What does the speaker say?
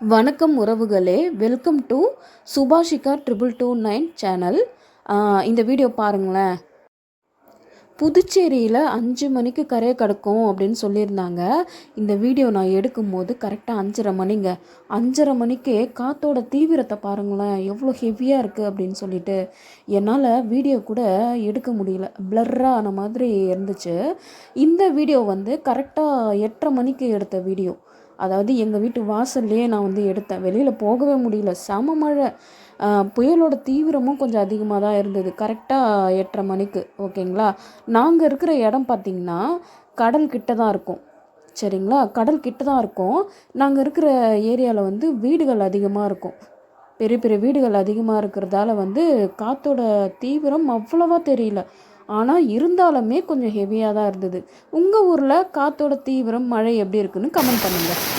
வணக்கம் உறவுகளே. Welcome to Subashika triple two nine channel இந்த வீடியோ பாருங்களேன். புதுச்சேரியில் அஞ்சு மணிக்கு கரையை கடக்கும் அப்படின்னு சொல்லியிருந்தாங்க. இந்த வீடியோ நான் எடுக்கும்போது கரெக்டாக அஞ்சரை மணிங்க. அஞ்சரை மணிக்கே காற்றோட தீவிரத்தை பாருங்களேன். எவ்வளோ ஹெவியாக இருக்குது அப்படின்னு சொல்லிட்டு. என்னால் வீடியோ கூட எடுக்க முடியல. பிளர்ரான மாதிரி இருந்துச்சு. இந்த வீடியோ வந்து கரெக்டாக எட்டரை மணிக்கு எடுத்த வீடியோ அதாவது எங்கள் வீட்டு வாசல்லையே நான் வந்து எடுத்தேன். வெளியில் போகவே முடியல. செம மழை. புயலோட தீவிரமும் கொஞ்சம் அதிகமாக தான் இருந்தது. கரெக்டாக எட்டரை மணிக்கு. ஓகேங்களா? நாங்கள் இருக்கிற இடம் பார்த்திங்கன்னா கடல் கிட்ட தான் இருக்கும். சரிங்களா? கடல் கிட்ட தான் இருக்கும். நாங்கள் இருக்கிற ஏரியாவில் வந்து வீடுகள் அதிகமாக இருக்கும். பெரிய பெரிய வீடுகள் அதிகமாக இருக்கிறதால வந்து காற்றோட தீவிரம் அவ்வளோவா தெரியல. ஆனால் இருந்தாலுமே கொஞ்சம் ஹெவியாக தான் இருந்தது. உங்கள் ஊரில் காற்றோட தீவிரம் மழை எப்படி இருக்குன்னு கமெண்ட் பண்ணுங்கள்